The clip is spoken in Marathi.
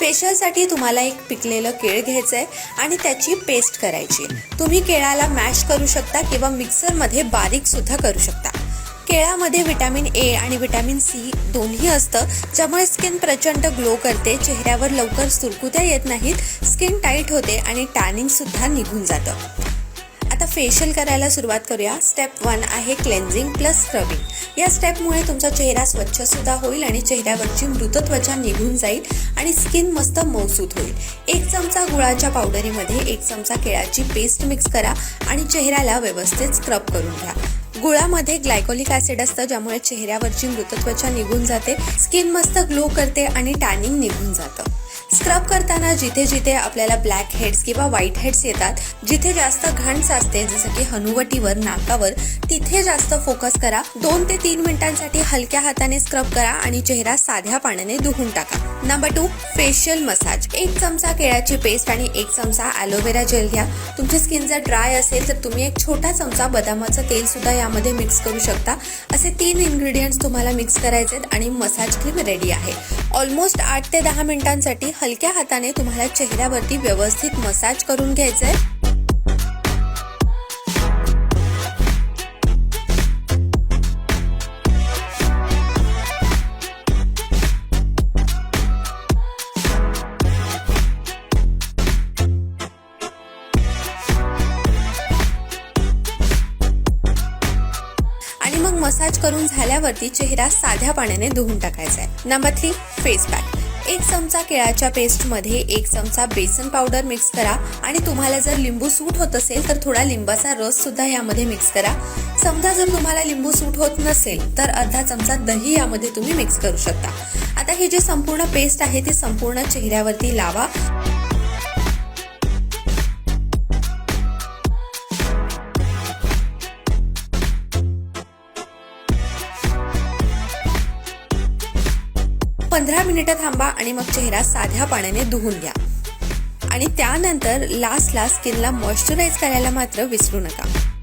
फेशियलसाठी तुम्हाला एक पिकलेलं केळ घ्यायचं आहे आणि त्याची पेस्ट करायची. तुम्ही केळाला मॅश करू शकता किंवा मिक्सरमध्ये बारीक सुद्धा करू शकता. केळामध्ये विटॅमिन ए आणि विटॅमिन सी दोन्ही असतं. ज्यामुळे स्किन प्रचंड ग्लो करते चेहऱ्यावर लवकर सुरकुत्या येत नाहीत स्किन टाईट होते आणि टॅनिंगसुद्धा निघून जातं. आता फेशियल करायला सुरुवात करूया. स्टेप वन आहे क्लेन्झिंग प्लस स्क्रबिंग या स्टेपमुळे तुमचा चेहरा स्वच्छ सुद्धा होईल आणि चेहऱ्यावरची मृत त्वचा निघून जाईल आणि स्किन मस्त मौसूत होईल. एक चमचा गुळाच्या पावडरीमध्ये एक चमचा केळाची पेस्ट मिक्स करा आणि चेहऱ्याला व्यवस्थित स्क्रब करून घ्या. गुळामध्ये ग्लायकोलिक ऍसिड असतं ज्यामुळे चेहऱ्यावरची मृत त्वचा निघून जाते. स्किन मस्त ग्लो करते आणि टॅनिंग निघून जातं. स्क्रब करताना जिथे जिथे आपल्याला ब्लॅक हेड्स किंवा व्हाईट हेड्स येतात जिथे जास्त घाण साचते जसं की हनुवटीवर नाकावर तिथे जास्त फोकस करा. दोन ते तीन मिनिटांसाठी हलक्या हाताने स्क्रब करा आणि चेहरा साध्या पाण्याने धुवून टाका. Number two facial massage. एक चमचा केळ्याची पेस्ट आणि एक चमचा ॲलोवेरा जेल घ्या. तुमची स्किन जर ड्राय असेल तर तुम्ही एक छोटा चमचा बदामाचं तेल सुद्धा यामध्ये मिक्स करू शकता. असे तीन इन्ग्रेडियंट्स तुम्हाला मिक्स करायचे आहेत आणि मसाज क्रीम रेडी आहे. ऑलमोस्ट आठ ते दहा मिनिटांसाठी हलक्या हाताने तुम्हाला चेहऱ्यावरती व्यवस्थित मसाज करून घ्यायचं आहे आणि मग मसाज करून झाल्यावरती चेहरा साध्या पाण्याने धुवून टाकायचा आहे. नंबर थ्री फेस पॅक एक चमचा केळाच्या पेस्टमध्ये एक चमचा बेसन पावडर मिक्स करा. आणि तुम्हाला जर लिंबू सूट होत असेल तर थोडा लिंबाचा रस सुद्धा यामध्ये मिक्स करा. समजा जर तुम्हाला लिंबू सूट होत नसेल तर अर्धा चमचा दही यामध्ये तुम्ही मिक्स करू शकता. आता ही जी संपूर्ण पेस्ट आहे ती संपूर्ण चेहऱ्यावरती लावा. पंधरा मिनिटं थांबा आणि मग चेहरा साध्या पाण्याने धुवून घ्या. आणि त्यानंतर लास्टला स्किनला मॉइश्चराईज करायला मात्र विसरू नका.